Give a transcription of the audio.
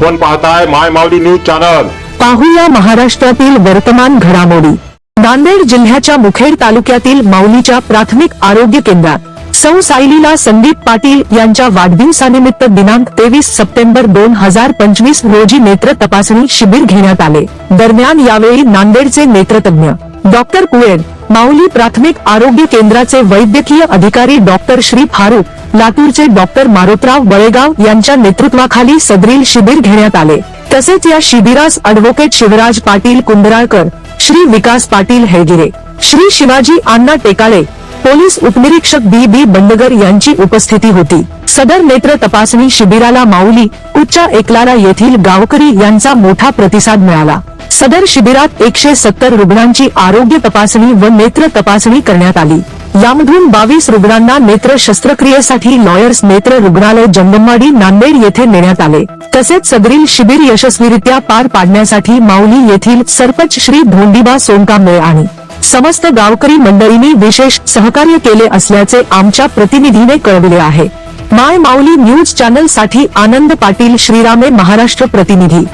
आपण पाहताय माय Mavli news channel. पाहूया महाराष्ट्रातील वर्तमान घडामोडी. नांदेड जिल्ह्याच्या मुखेड तालुक्यातील माऊलीच्या प्राथमिक आरोग्य केंद्रात सौ सायलीला संदीप पाटील यांच्या वाढदिवसानिमित्त दिनांक तेवीस सप्टेंबर दोन हजार पंचवीस रोजी नेत्र तपासणी शिबिर घेण्यात आले. दरम्यान यावेळी नांदेडचे नेत्रतज्ञ डॉक्टर कुवेर माऊली प्राथमिक आरोग्य केंद्राचे वैद्यकीय अधिकारी डॉक्टर श्री फारूक लातूरचे डॉक्टर मारोतराव बळेगाव यांच्या नेतृत्वाखाली सदरील शिबिर घेण्यात आले. तसेच या शिबिरास अॅडव्होकेट शिवराज पाटील कुंदराळकर श्री विकास पाटील हेळगिरे श्री शिवाजी अण्णा टेकाळे पोलीस उपनिरीक्षक बी बी बंडगर यांची उपस्थिती होती. सदर नेत्र तपासणी शिबिराला माऊली उच्चा एकलारा येथील गावकरी यांचा मोठा प्रतिसाद मिळाला. सदर शिबिरात एकशे सत्तर रुग्णांची आरोग्य तपासणी व नेत्र तपासणी करण्यात आली. यामधून बावीस रुग्णांना नेत्र शस्त्रक्रियेसाठी लॉयर्स नेत्र रुग्णालय जंगमवाडी नांदेड येथे नेण्यात आले. तसेच सदरील शिबिर यशस्वीरित्या पार पाडण्यासाठी माऊली येथील सरपंच श्री धोंडीबा सोनकांबळे आणि समस्त गावकरी मंडळींनी विशेष सहकार्य केले असल्याचे आमच्या प्रतिनिधीने कळविले आहे. माय माऊली न्यूज चॅनलसाठी आनंद पाटील श्रीरामे महाराष्ट्र प्रतिनिधी.